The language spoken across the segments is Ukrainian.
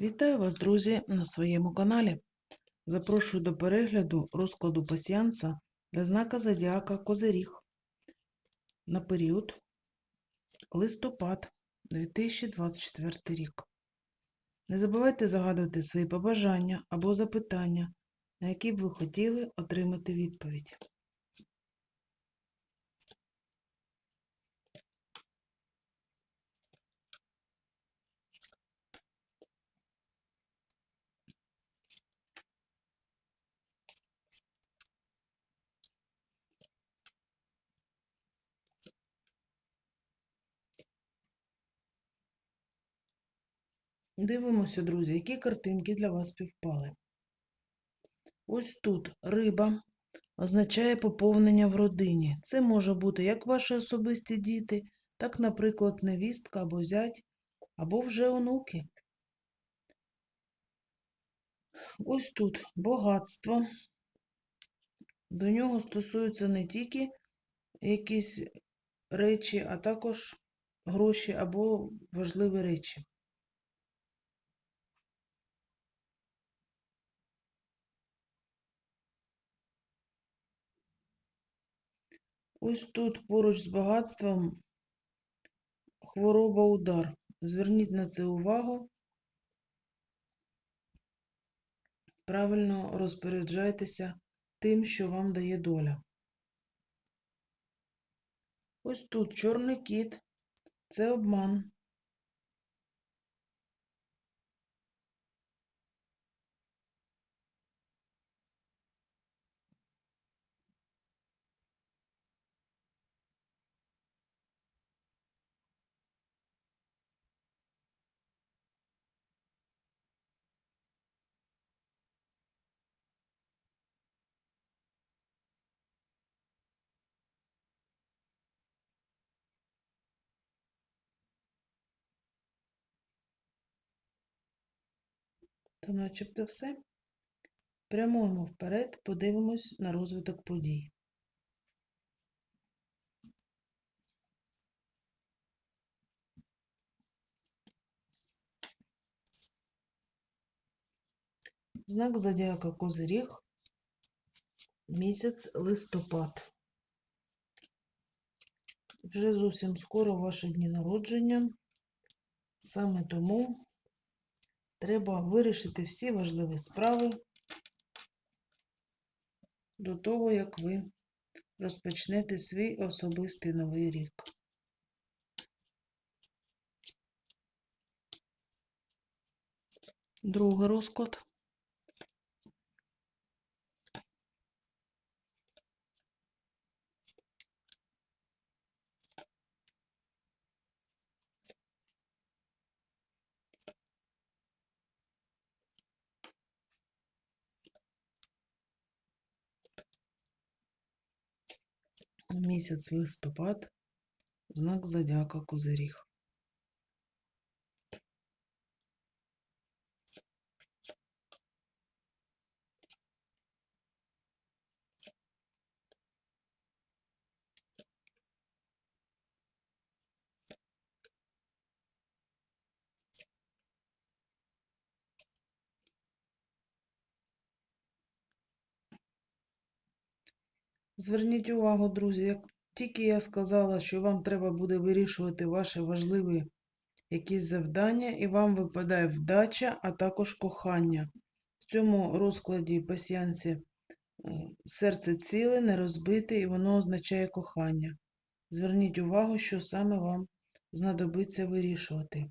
Вітаю вас, друзі, на своєму каналі. Запрошую до перегляду розкладу пасіянса для знака Зодіака Козиріг на період листопад 2024 рік. Не забувайте загадувати свої побажання або запитання, на які б ви хотіли отримати відповідь. Дивимося, друзі, які картинки для вас співпали. Ось тут риба означає поповнення в родині. Це може бути як ваші особисті діти, так, наприклад, невістка або зять, або вже онуки. Ось тут багатство. До нього стосуються не тільки якісь речі, а також гроші або важливі речі. Ось тут поруч з багатством хвороба удар. Зверніть на це увагу. Правильно розпоряджайтеся тим, що вам дає доля. Ось тут чорний кіт це обман. Та начебто все. Прямуємо вперед, подивимось на розвиток подій. Знак зодіака Козиріг, місяць листопад. Вже зовсім скоро ваші дні народження. Саме тому треба вирішити всі важливі справи до того, як ви розпочнете свій особистий новий рік. Другий розклад. Місяць листопад, знак зодіака Козиріг. Зверніть увагу, друзі, як тільки я сказала, що вам треба буде вирішувати ваші важливі якісь завдання, і вам випадає вдача, а також кохання. В цьому розкладі пасіянці е, серце ціле, не розбите, і воно означає кохання. Зверніть увагу, що саме вам знадобиться вирішувати.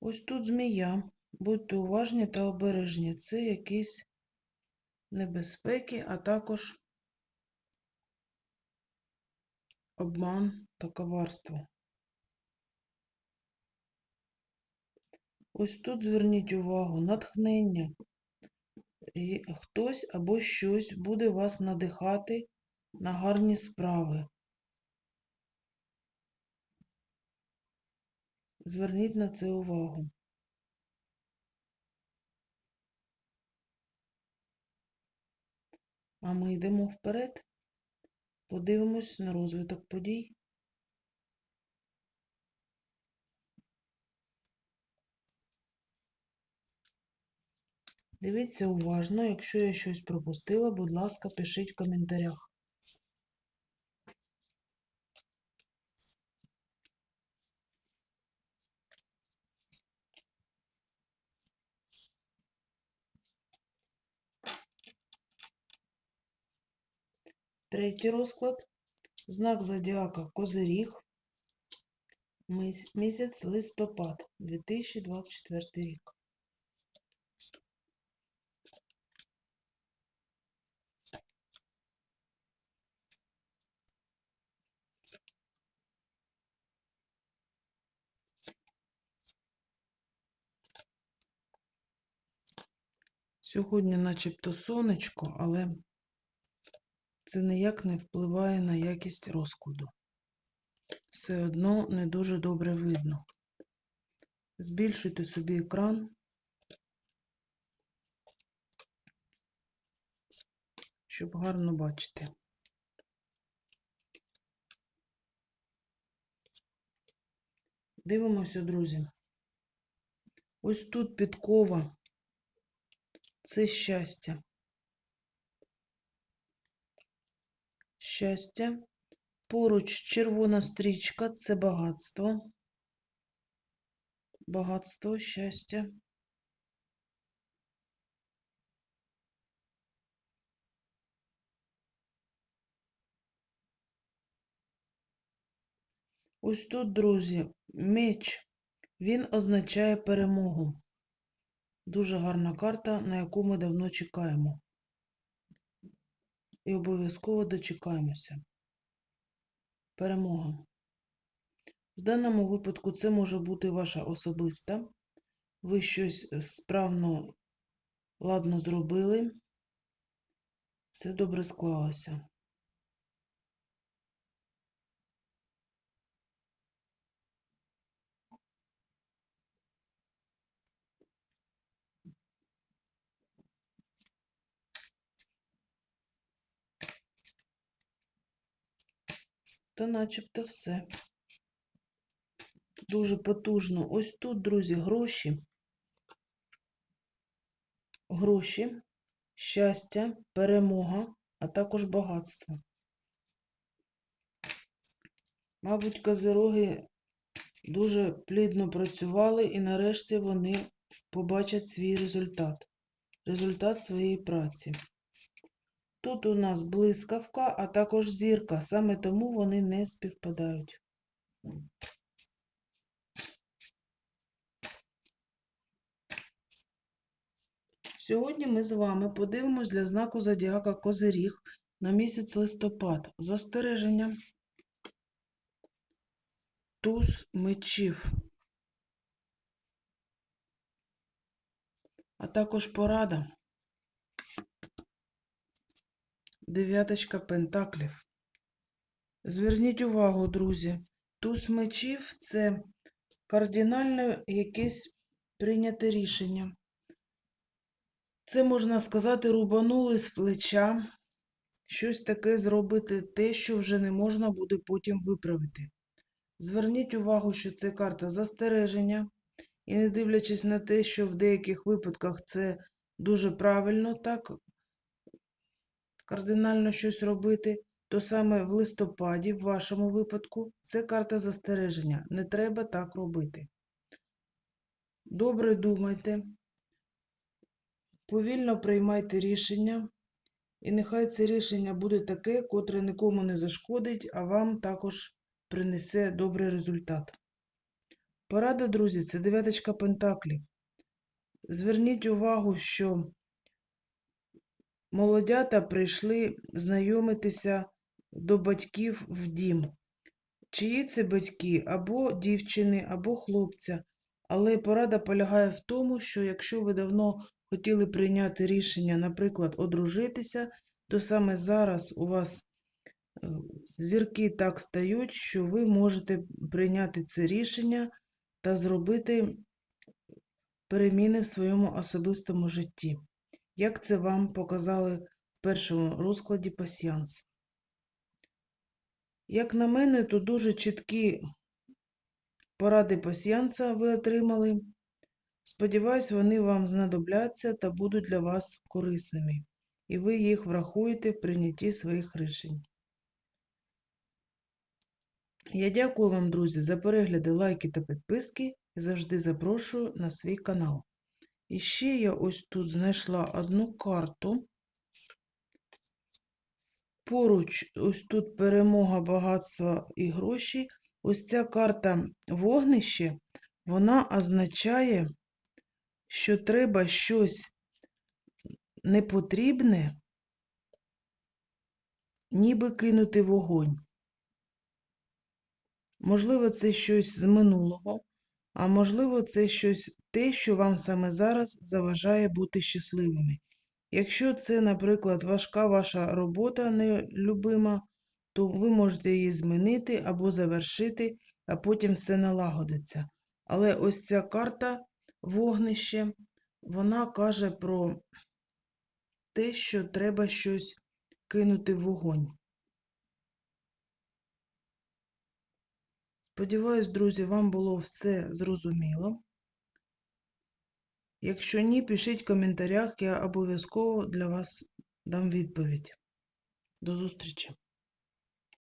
Ось тут змія. Будьте уважні та обережні. Це якісь небезпеки, а також обман та коварство. Ось тут зверніть увагу, натхнення. І Хтось або щось буде вас надихати на гарні справи. Зверніть на це увагу. А ми йдемо вперед, подивимось на розвиток подій. Дивіться уважно, якщо я щось пропустила, будь ласка, пишіть в коментарях. Третій розклад. Знак зодіака Козиріг. Міс- Місяць листопад 2024 рік. Сьогодні начебто сонечко, але це ніяк не впливає на якість розкладу. Все одно не дуже добре видно. Збільшуйте собі екран, щоб гарно бачити. Дивимося, друзі. Ось тут підкова. Це щастя. Щастя. Поруч червона стрічка це багатство. Багатство, щастя. Ось тут, друзі, меч. Він означає перемогу. Дуже гарна карта, на яку ми давно чекаємо. І обов'язково дочекаємося. Перемога. В даному випадку це може бути ваша особиста. Ви щось е, справно, ладно зробили. Все добре склалося. Та начебто все. Дуже потужно. Ось тут, друзі, гроші. Гроші, щастя, перемога, а також багатство. Мабуть, козироги дуже плідно працювали і нарешті вони побачать свій результат. Результат своєї праці. Тут у нас блискавка, а також зірка, саме тому вони не співпадають. Сьогодні ми з вами подивимось для знаку зодіака Козиріг на місяць листопад. Застереження. Туз мечів. А також порада. Дев'яточка пентаклів. Зверніть увагу, друзі. Туз мечів це кардинальне якесь прийняте рішення. Це, можна сказати, рубанули з плеча, щось таке зробити, те, що вже не можна буде потім виправити. Зверніть увагу, що це карта застереження, і не дивлячись на те, що в деяких випадках це дуже правильно так кардинально щось робити, то саме в листопаді, в вашому випадку, це карта застереження. Не треба так робити. Добре думайте, повільно приймайте рішення, і нехай це рішення буде таке, котре нікому не зашкодить, а вам також принесе добрий результат. Порада, друзі, це дев'яточка пентаклів. Зверніть увагу, що молодята прийшли знайомитися до батьків в дім. Чиї це батьки або дівчини, або хлопця. Але порада полягає в тому, що якщо ви давно хотіли прийняти рішення, наприклад, одружитися, то саме зараз у вас е, зірки так стають, що ви можете прийняти це рішення та зробити переміни в своєму особистому житті. Як це вам показали в першому розкладі пасіянс? Як на мене, то дуже чіткі поради пасіянса ви отримали. Сподіваюсь, вони вам знадобляться та будуть для вас корисними, і ви їх врахуєте в прийнятті своїх рішень. Я дякую вам, друзі, за перегляди, лайки та підписки і завжди запрошую на свій канал. І ще я ось тут знайшла одну карту. Поруч, ось тут перемога, багатство і гроші. Ось ця карта вогнище, вона означає, що треба щось непотрібне, ніби кинути вогонь. Можливо, це щось з минулого, а можливо, це щось те, що вам саме зараз заважає бути щасливими. Якщо це, наприклад, важка ваша робота нелюбима, то ви можете її змінити або завершити, а потім все налагодиться. Але ось ця карта вогнище, вона каже про те, що треба щось кинути в вогонь. Сподіваюсь, друзі, вам було все зрозуміло. Якщо ні, пишіть в коментарях, я обов'язково для вас дам відповідь. До зустрічі!